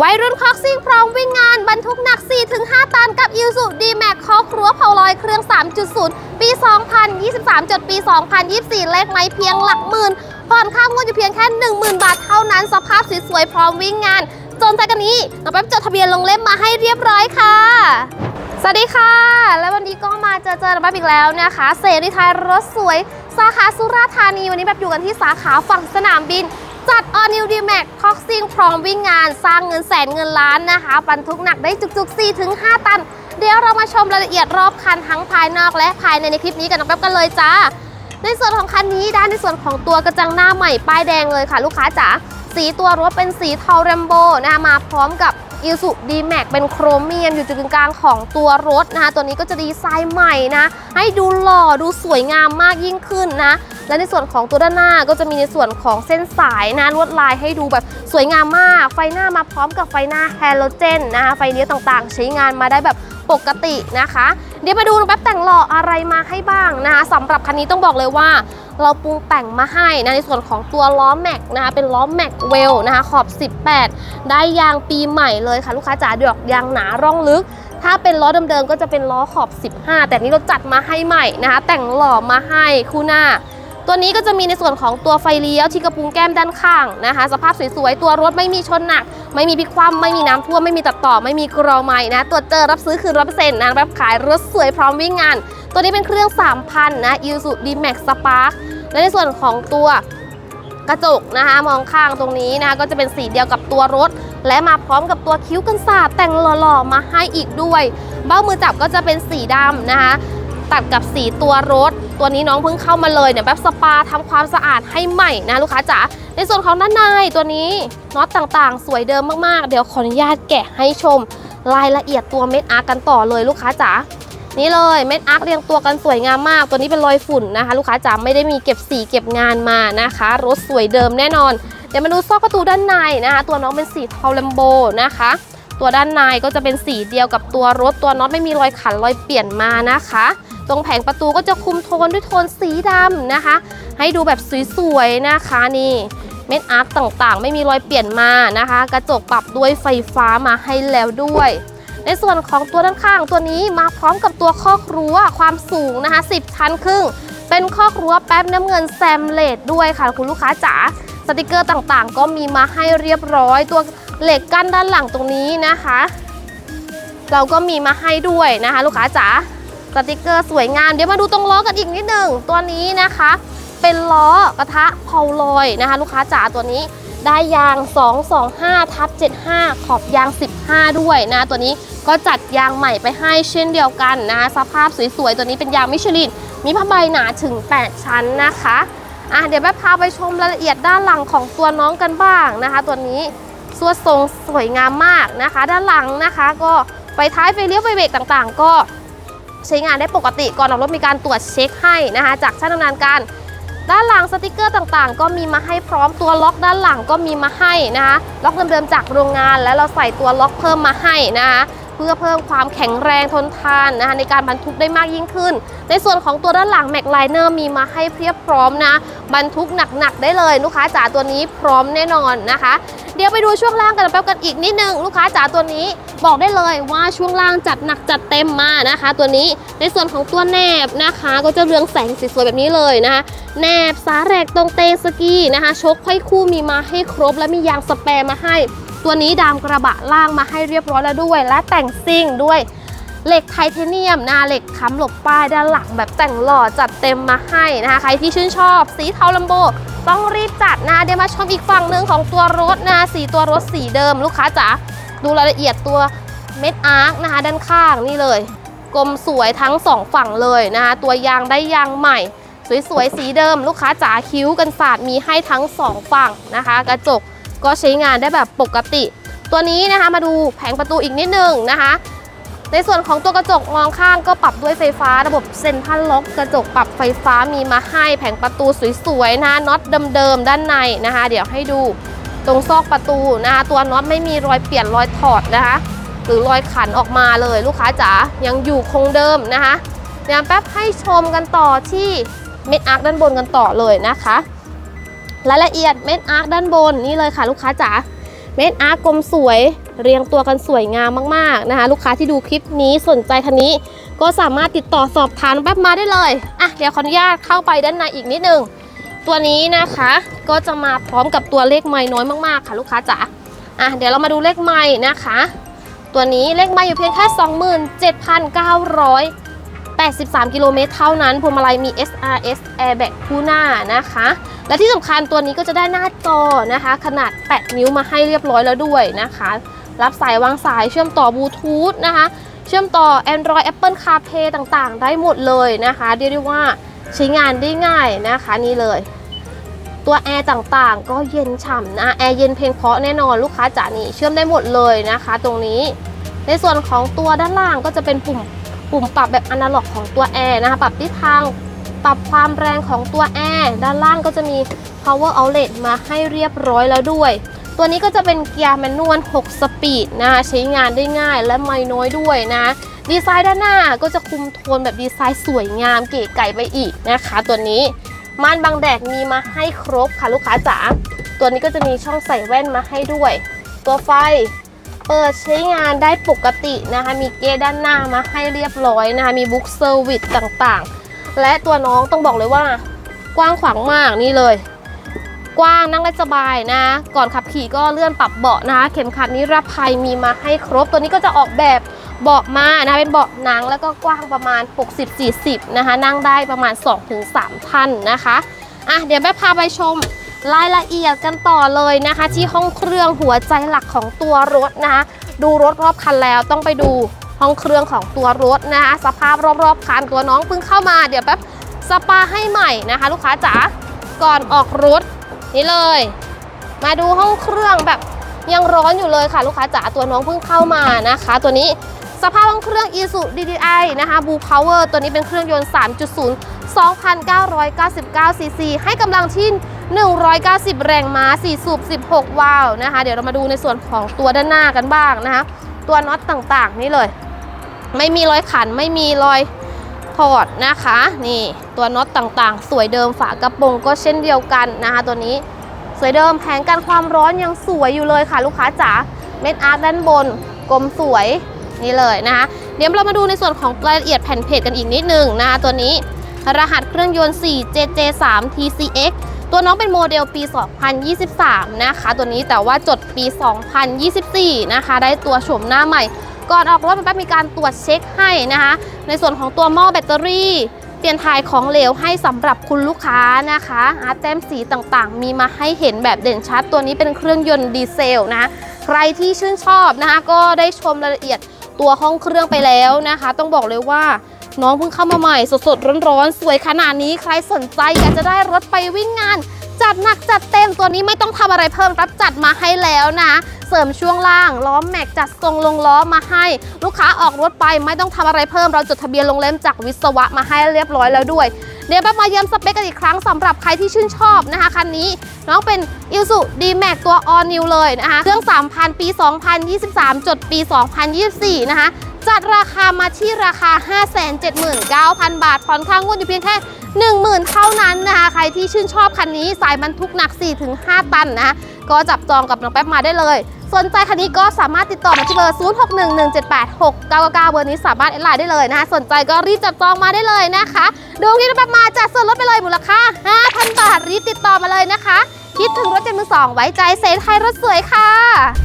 วัยรุ่นคอกซิ่งพร้อมวิ่งงานบรรทุกหนัก 4-5 ตันกับอิ s ซูดีแม็กคอกครัวเผาลอยเครื่อง 3.0 ปี 2023 จดปี 2024 เลขไม้เพียงหลักหมื่นผ่อนค่างวดอยู่เพียงแค่ 10,000 บาทเท่านั้น สภาพสวยๆพร้อมวิ่งงาน จนใจกันนี้น้องแป๊บจดทะเบียนลงเล่มมาให้เรียบร้อยค่ะสวัสดีค่ะ และวันนี้ก็มาเจอเจอน้องแป๊บอีกแล้วนะคะ เสรีไทยรถสวย สาขาสุราษฎร์ธานี วันนี้แบบอยู่กันที่สาขาฝั่งสนามบิน จัด All New D Max ท็อกซิ่งพร้อมวิ่งงานสร้างเงินแสนเงินล้านนะคะบรรทุกหนักได้จุกๆ4-5ตัน เดี๋ยวเรามาชมรายละเอียดรอบคันทั้งภายนอกและภายในในคลิปนี้กันน้องแป๊บกันเลยจ้า ในส่วนของคันนี้ด้านในส่วนของตัวกระจังหน้าใหม่ป้ายแดงเลยค่ะ ลูกค้าจ๋าสีตัวรถเป็นสีเทาเรมโบนะคะมาพร้อมกับ i s u d m a x เป็นโครเมียมอยู่จุดกลางของตัวรถนะคะตัวนี้ก็จะดีไซน์ใหม่นะ ให้ดูหล่อดูสวยงามมากยิ่งขึ้นนะ และในส่วนของตัวด้านหน้าก็จะมีในส่วนของเส้นสายนะลวดลายให้ดูแบบสวยงามมาก ไฟหน้ามาพร้อมกับไฟหน้าแฮโลเจนนะคะไฟเลี้ยวต่างๆ ใช้งานมาได้แบบปกตินะคะ เดี๋ยวมาดูแป๊บแต่งหล่ออะไรมาให้บ้างนะคะสำหรับคันนี้ต้องบอกเลยว่า เราปรุงแต่งมาให้นะในส่วนของตัวล้อแม็กนะคะเป็นล้อแม็กเวลนะคะขอบ 18 ได้ยางปีใหม่เลยค่ะลูกค้าจ๋าดอกยางหนาร่องลึกถ้าเป็นล้อเดิมๆก็จะเป็นล้อขอบ 15 แต่นี้เราจัดมาให้ใหม่นะคะ แต่งหล่อมาให้คู่หน้า ตัวนี้ก็จะมีในส่วนของตัวไฟเลี้ยวที่กระพุ้งแก้มด้านข้างนะคะ สภาพสวยๆ ตัวรถไม่มีชนหนัก ไม่มีพลิกคว่ำไม่มีน้ำท่วม ไม่มีตัดต่อ ไม่มีกรอไม้นะตรวเจอรับซื้อคืนร้อยเปอร์เซ็นต์นะรับขายรถสวยพร้อมวิ่งงาน ตัวนี้เป็นเครื่อง 3,000 นะ i s u d m a x Spark และในส่วนของตัวกระจกนะคะมองข้างตรงนี้นะคะก็จะเป็นสีเดียวกับตัวรถ และมาพร้อมกับตัวคิ้วกันศาสตร์แต่งหล่อๆมาให้อีกด้วย เบ้ามือจับก็จะเป็นสีดำนะคะ ตัดกับสีตัวรถ ตัวนี้น้องเพิ่งเข้ามาเลยเนี่ยแบบสปาทำความสะอาดให้ใหม่นะลูกค้าจ๋าในส่วนของด้านในตัวนี้น็อตต่างๆ สวยเดิมมากๆ เดี๋ยวขออนุญาตแกะให้ชม รายละเอียดตัวเม็ดอาร์กันต่อเลยลูกค้าจ๋านี่เลยเม็ดอาร์คเรียงตัวกันสวยงามมาก ตัวนี้เป็นรอยฝุ่นนะคะ ลูกค้าจ๋าไม่ได้มีเก็บสีเก็บงานมานะคะ รถสวยเดิมแน่นอน เดี๋ยวมาดูซอกประตูด้านในนะคะ ตัวน้องเป็นสีเทาเลมโบนะคะ ตัวด้านในก็จะเป็นสีเดียวกับตัวรถตัวน็อตไม่มีรอยขันรอยเปลี่ยนมานะคะ ตรงแผงประตูก็จะคุมโทนด้วยโทนสีดำนะคะ ให้ดูแบบสวยๆนะคะนี่เม็ดอาร์คต่างๆ ไม่มีรอยเปลี่ยนมานะคะ กระจกปรับด้วยไฟฟ้ามาให้แล้วด้วย ในส่วนของตัวด้านข้างตัวนี้มาพร้อมกับตัวข้อครัวความสูงนะคะ 10 ชั้นครึ่ง เป็นข้อครัวแป๊บน้ำเงินแซมเลดด้วยค่ะคุณลูกค้าจ๋า สติกเกอร์ต่างๆ ก็มีมาให้เรียบร้อย ตัวเหล็กกั้นด้านหลังตรงนี้นะคะ เราก็มีมาให้ด้วยนะคะ ลูกค้าจ๋าสติกเกอร์สวยงามเดี๋ยวมาดูตรงล้อกันอีกนิดหนึ่งตัวนี้นะคะ เป็นล้อกระทะเพาลอยนะคะ ลูกค้าจ๋าตัวนี้ได้ยาง 225ทับ75 ขอบยาง 15 ด้วยนะ ตัวนี้ก็จัดยางใหม่ไปให้เช่นเดียวกันนะ สภาพสวยๆ ตัวนี้เป็นยางมิชลิน มีผ้าใบหนาถึง 8 ชั้นนะคะ อะเดี๋ยวแม่พาไปชมรายละเอียดด้านหลังของตัวน้องกันบ้างนะคะ ตัวนี้สวทรงสวยงามมากนะคะ ด้านหลังนะคะ ก็ไฟท้ายไฟเลี้ยวไฟเบรกต่างๆ ก็ใช้งานได้ปกติก่อนออกรถมีการตรวจเช็คให้นะคะ จากช่างดำเนินการ ด้านหลังสติกเกอร์ต่างๆ ก็มีมาให้พร้อมตัวล็อกด้านหลังก็มีมาให้นะคะล็อกเดิมๆจากโรงงาน แล้วเราใส่ตัวล็อกเพิ่มมาให้นะคะ พื่อเพิ่มความแข็งแรงทนทานนะคะในการบรรทุกได้มากยิ่งขึ้น ในส่วนของตัวด้านหลังแม็กไลเนอร์มีมาให้เพียบพร้อมนะ บรรทุกหนักๆได้เลยลูกค้าจ๋าตัวนี้พร้อมแน่นอนนะคะ เดี๋ยวไปดูช่วงล่างกันแป๊บกันอีกนิดนึงลูกค้าจ๋าตัวนี้บอกได้เลยว่าช่วงล่างจัดหนักจัดเต็มมานะคะ ตัวนี้ในส่วนของตัวแหนบนะคะ ก็จะเรืองแสงสวยๆแบบนี้เลยนะคะแหนบสาแหรกตรงเตงสกีนะคะชกไขว้คู่มีมาให้ครบและมียางสแปรมาให้ ตัวนี้ดามกระบะล่างมาให้เรียบร้อยแล้วด้วย และแต่งซิ่งด้วยเหล็กไทเทเนียมนะเหล็กค้ำหลบป้ายด้านหลังแบบแต่งหล่อจัดเต็มมาให้นะคะ ใครที่ชื่นชอบ สีเทาลัมโบ ต้องรีบจัดนะเดี๋ยวมาชมอีกฝั่งหนึ่งของตัวรถนะสีตัวรถสีเดิมลูกค้าจ๋าดูรายละเอียดตัวเม็ดอาร์คนะคะด้านข้างนี่เลยกลมสวยทั้งสองฝั่งเลยนะคะตัวยางได้ยางใหม่ สวยๆสีเดิม ลูกค้าจ๋าคิ้วกันสาดมีให้ทั้งสองฝั่งนะคะ กระจก ก็ใช้งานได้แบบปกติ ตัวนี้นะคะมาดูแผงประตูอีกนิดนึงนะคะ ในส่วนของตัวกระจกมองข้างก็ปรับด้วยไฟฟ้าระบบเซ็นทรัลล็อกกระจกปรับไฟฟ้ามีมาให้แผงประตูสวยๆนะน็อตเดิมๆด้านในนะคะ เดี๋ยวให้ดูตรงซอกประตูนะคะตัวน็อตไม่มีรอยเปลี่ยนรอยถอดนะคะหรือรอยขันออกมาเลยลูกค้าจ๋ายังอยู่คงเดิมนะคะเดี๋ยวแป๊บให้ชมกันต่อที่เม็ดอาร์คด้านบนกันต่อเลยนะคะ รายละเอียดเม็ดอาร์คด้านบนนี่เลยค่ะลูกค้าจ๋าเม็ดอาร์คกลมสวย เรียงตัวกันสวยงามมากๆนะคะ ลูกค้าที่ดูคลิปนี้สนใจคันนี้ ก็สามารถติดต่อสอบถามแป๊บมาได้เลยอะเดี๋ยวขออนุญาตเข้าไปด้านในอีกนิดนึงตัวนี้นะคะก็จะมาพร้อมกับตัวเลขไม้น้อยมากๆ ค่ะลูกค้าจ๋าอะเดี๋ยวเรามาดูเลขไม้นะคะ ตัวนี้เลขไม้อยู่เพียงแค่ 83 กิโลเมตรเท่านั้นพวงมาลัยมี SRS Airbag คู่หน้านะคะ และที่สำคัญตัวนี้ก็จะได้หน้าจอนะคะ ขนาด 8 นิ้วมาให้เรียบร้อยแล้วด้วยนะคะ รับสายวางสายเชื่อมต่อบลูทูธนะคะ เชื่อมต่อ Android Apple CarPlay ต่างๆ ได้หมดเลยนะคะเรียกได้ว่าใช้งานได้ง่ายนะคะนี่เลย ตัวแอร์ต่างๆ ก็เย็นฉ่ำนะแอร์เย็นเพลงเพราะแน่นอนลูกค้าจ๋านี่เชื่อมได้หมดเลยนะคะ ตรงนี้ในส่วนของตัวด้านล่างก็จะเป็นปุ่ม ปุ่มปรับแบบอนาล็อกของตัวแอร์นะคะ ปรับทิศทาง ปรับความแรงของตัวแอร์ ด้านล่างก็จะมี power outlet มาให้เรียบร้อยแล้วด้วย ตัวนี้ก็จะเป็นเกียร์แมนนวล 6 สปีดนะคะ ใช้งานได้ง่ายและไม่น้อยด้วยนะดีไซน์ด้านหน้าก็จะคุมโทนแบบดีไซน์สวยงามเก๋ไก่ไปอีกนะคะ ตัวนี้ม่านบังแดดมีมาให้ครบค่ะลูกค้าจ๋าตัวนี้ก็จะมีช่องใส่แว่นมาให้ด้วย ตัวไฟ เปิดใช้งานได้ปกตินะคะ มีเกจด้านหน้ามาให้เรียบร้อยนะคะ มีบุ๊กเซอร์วิสต่างๆ และตัวน้องต้องบอกเลยว่ากว้างขวางมากนี่เลย กว้างนั่งได้สบายนะ ก่อนขับขี่ก็เลื่อนปรับเบาะนะคะเข็มขัดนิรภัยมีมาให้ครบ ตัวนี้ก็จะออกแบบเบาะมานะะเป็นเบาะหนังแล้วก็กว้างประมาณ 60-40 นะคะ นั่งได้ประมาณ 2-3 ท่านนะคะอะเดี๋ยวแม่พาไปชม รายละเอียดกันต่อเลยนะคะ ที่ห้องเครื่องหัวใจหลักของตัวรถนะคะดูรถรอบคันแล้วต้องไปดูห้องเครื่องของตัวรถนะคะสภาพรอบๆคันตัวน้องเพิ่งเข้ามาเดี๋ยวแป๊บสปาให้ใหม่นะคะ ลูกค้าจ๋าก่อนออกรถนี่เลย มาดูห้องเครื่องแบบยังร้อนอยู่เลยค่ะ ลูกค้าจ๋าตัวน้องเพิ่งเข้ามานะคะ ตัวนี้สภาพห้องเครื่อง Isuzu DDI นะคะ Blue Power ตัวนี้เป็นเครื่องยนต์ 3.0 2,999ซีซีให้กำลังที่ 190 แรงม้า 4 สูบ 16 วาล์วนะคะ เดี๋ยวเรามาดูในส่วนของตัวด้านหน้ากันบ้างนะคะ ตัวน็อตต่างๆ นี่เลย ไม่มีรอยขัน ไม่มีรอยถอดนะคะ นี่ตัวน็อตต่างๆ สวยเดิมฝากระโปรงก็เช่นเดียวกันนะคะ ตัวนี้สวยเดิมแผงกันความร้อนยังสวยอยู่เลยค่ะ ลูกค้าจ๋า เม็ดอาร์ตด้านบนกลมสวยนี่เลยนะคะ เดี๋ยวเรามาดูในส่วนของรายละเอียดแผ่นเพจกันอีกนิดนึงนะคะตัวนี้ รหัสเครื่องยนต์ 4JJ3 TCX ตัวน้องเป็นโมเดลปี 2023 นะคะ ตัวนี้แต่ว่าจดปี 2024 นะคะ ได้ตัวโฉมหน้าใหม่ ก่อนออกรถมันแป๊บมีการตรวจเช็คให้นะคะ ในส่วนของตัวหม้อแบตเตอรี่เปลี่ยนถ่ายของเหลวให้สำหรับคุณลูกค้านะคะอาร์ตแต้มสีต่างๆ มีมาให้เห็นแบบเด่นชัด ตัวนี้เป็นเครื่องยนต์ดีเซลนะใครที่ชื่นชอบนะคะก็ได้ชมรายละเอียดตัวห้องเครื่องไปแล้วนะคะ ต้องบอกเลยว่า น้องเพิ่งเข้ามาใหม่สดๆร้อนๆสวยขนาดนี้ใครสนใจอยากจะได้รถไปวิ่งงาน จัดหนักจัดเต็มตัวนี้ไม่ต้องทำอะไรเพิ่มรับจัดมาให้แล้วนะเสริมช่วงล่างล้อมแม็กจัดทรงลงล้อมาให้ ลูกค้าออกรถไปไม่ต้องทำอะไรเพิ่มเราจดทะเบียนลงเล่มจากวิศวะมาให้เรียบร้อยแล้วด้วยเดี๋ยวแบบมาเยี่ยมสเปคกันอีกครั้งสำหรับใครที่ชื่นชอบนะคะคันนี้ น้องเป็น i l s u d m a x ตัว All New เลยนะคะเครื่อง 3,000 ปี 2023 จดปี 2024 นะคะ จัดราคามาที่ราคา 579,000 บาทผ่อนค่างวดอยู่เพียงแค่ 10,000 เท่านั้นนะคะ ใครที่ชื่นชอบคันนี้สายบรรทุกหนัก 4-5 ตันนะก็จับจองกับน้องแป๊บมาได้เลย สนใจคันนี้ก็สามารถติดต่อมาที่เบอร์ 0611786999 เบอร์นี้สามารถแอดไลน์ได้เลยนะคะ สนใจก็รีบจับจองมาได้เลยนะคะ ดูที่น้องแป๊บมาจัดส่วนลดไปเลยมูลค่า 5,000 บาทรีบติดต่อมาเลยนะคะ คิดถึงรถเจนมือสองไว้ใจเซนไทยรถสวยค่ะ